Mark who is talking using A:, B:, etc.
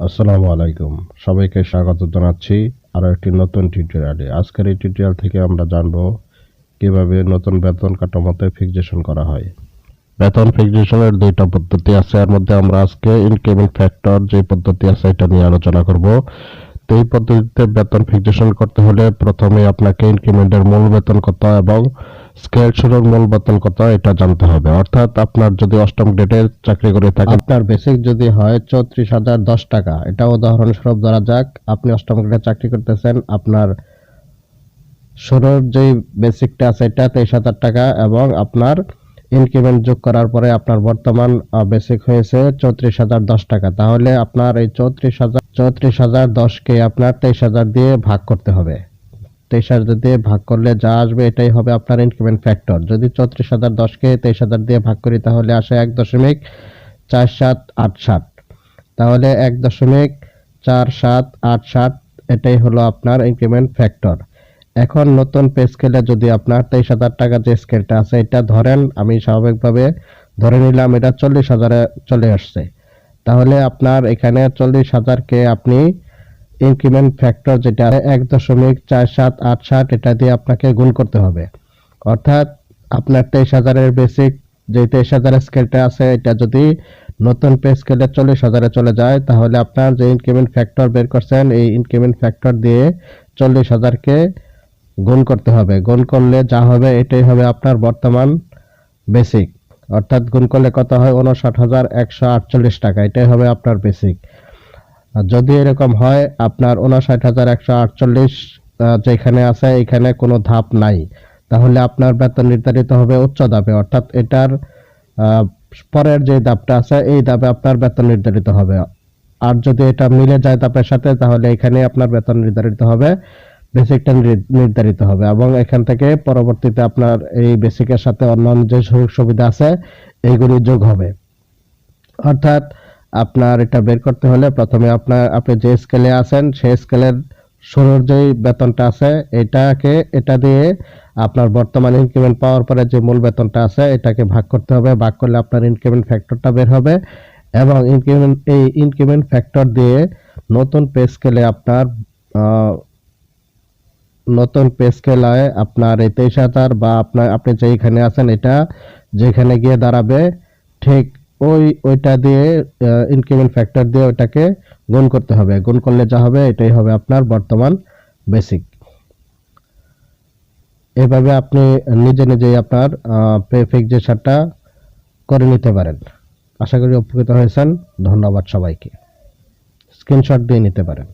A: আসসালামু আলাইকুম। সবাইকে স্বাগত জানাচ্ছি আরও একটি নতুন টিউটোরিয়ালে আজকের এই টিউটোরিয়াল থেকে আমরা জানব কীভাবে নতুন বেতন কাঠামোতে ফিক্সেশন করা হয়। বেতন ফিক্সেশনের দুইটা পদ্ধতি আছে। এর মধ্যে আমরা আজকে ইনক্রিমেন্ট ফ্যাক্টর যে পদ্ধতি আছে এটা নিয়ে আলোচনা করব। তো এই পদ্ধতিতে বেতন ফিক্সেশন করতে হলে প্রথমে আপনাকে ইনক্রিমেন্টের মূল বেতন কত এবং স্কেল শুরুর মূল বেতন কত এটা জানতে হবে। অর্থাৎ আপনার যদি অষ্টম গ্রেডের চাকরি করে থাকেন আপনার বেসিক যদি হয় চৌত্রিশ হাজার দশ টাকা। এটা উদাহরণস্বরূপ ধরা যাক, আপনি অষ্টম গ্রেডে চাকরি করতেছেন, আপনার শুরুর যেই বেসিকটা আছে এটা তেইশ হাজার টাকা এবং আপনার ইনক্রিমেন্ট যোগ করার পরে আপনার বর্তমান বেসিক হয়েছে চৌত্রিশ হাজার দশ টাকা। তাহলে আপনার এই চৌত্রিশ হাজার চৌত্রিশ হাজার দশকে আপনার তেইশ হাজার দিয়ে ভাগ করতে হবে। তেইশ হাজার দিয়ে ভাগ করলে যা আসবে এটাই হবে আপনার ইনক্রিমেন্ট ফ্যাক্টর যদি চৌত্রিশ হাজার, দশকে তেইশ হাজার দিয়ে ভাগ করি, তাহলে আসে এক দশমিক চার সাত আট সাত। তাহলে এক দশমিক চার সাত আট সাত, এটাই হলো আপনার ইনক্রিমেন্ট ফ্যাক্টর এখন নতুন পে স্কেলে যদি আপনার তেইশ হাজার টাকা যে স্কেলটা আছে, এটা ধরেন, আমি স্বাভাবিকভাবে ধরে নিলাম, এটা চল্লিশ হাজারে চলে আসছে। তাহলে আপনার এখানে চল্লিশ হাজারকে আপনি ইনক্রিমেন্ট ফ্যাক্টর যেটা এক দশমিক চার সাত আট সাত, এটা দিয়ে আপনাকে গুণ করতে হবে। অর্থাৎ আপনার তেইশ হাজারের বেসিক যে তেইশ হাজারের স্কেলটা আছে, এটা যদি নতুন পে স্কেলে চল্লিশ হাজারে চলে যায়, তাহলে আপনার যে ইনক্রিমেন্ট ফ্যাক্টর বের করছেন, এই ইনক্রিমেন্ট ফ্যাক্টর দিয়ে চল্লিশ হাজারকে গুণ করতে হবে। গুণ করলে যা হবে, এটাই হবে আপনার বর্তমান বেসিক অর্থাৎ গুণ করলে কত হয়? উনষাট হাজার একশো আটচল্লিশ টাকা। এটাই হবে আপনার বেসিক যদি এরকম হয়, আপনার উনষাট হাজার একশো আটচল্লিশ যেখানে আছে, এখানে কোনো ধাপ নাই। তাহলে আপনার বেতন নির্ধারিত হবে উচ্চ ধাপে। অর্থাৎ এটার পরের যে ধাপটা আছে, এই ধাপে আপনার বেতন নির্ধারিত হবে। আর যদি এটা মিলে যায় দাপের সাথে, তাহলে এখানে আপনার বেতন নির্ধারিত হবে, বেসিকটা নির- নির্ধারিত হবে। এবং এখান থেকে পরবর্তীতে আপনার এই বেসিকের সাথে অন্যান্য যে সুযোগ সুবিধা আছে এইগুলি যোগ হবে। অর্থাৎ আপনার এটা বের করতে হলে প্রথমে আপনার, আপনি যে স্কেলে আছেন, সেই স্কেলের শুরুর যে বেতনটা আছে, এটাকে, এটা দিয়ে আপনার বর্তমান ইনক্রিমেন্ট পাওয়ার পরে যে মূল বেতনটা আছে, এটাকে ভাগ করতে হবে। ভাগ করলে আপনার ইনক্রিমেন্ট ফ্যাক্টরটা বের হবে এবং ইনক্রিমেন্ট এই ইনক্রিমেন্ট ফ্যাক্টর দিয়ে নতুন পে স্কেলে আপনার নতুন পে স্কেলায় আপনার এই তেইশ হাজার বা আপনার, আপনি যেইখানে আছেন, এটা যেখানে গিয়ে দাঁড়াবে, ঠিক ওই, ওইটা দিয়ে ইনক্রিমেন্ট ফ্যাক্টর দিয়ে ওইটাকে গুণ করতে হবে। গুণ করলে যা হবে, এটাই হবে আপনার বর্তমান বেসিক এভাবে আপনি নিজে নিজেই আপনার পে ফিক্সেশনটা করে নিতে পারেন। আশা করি উপকৃত হয়েছেন। ধন্যবাদ সবাইকে। স্ক্রিনশট দিয়ে নিতে পারেন।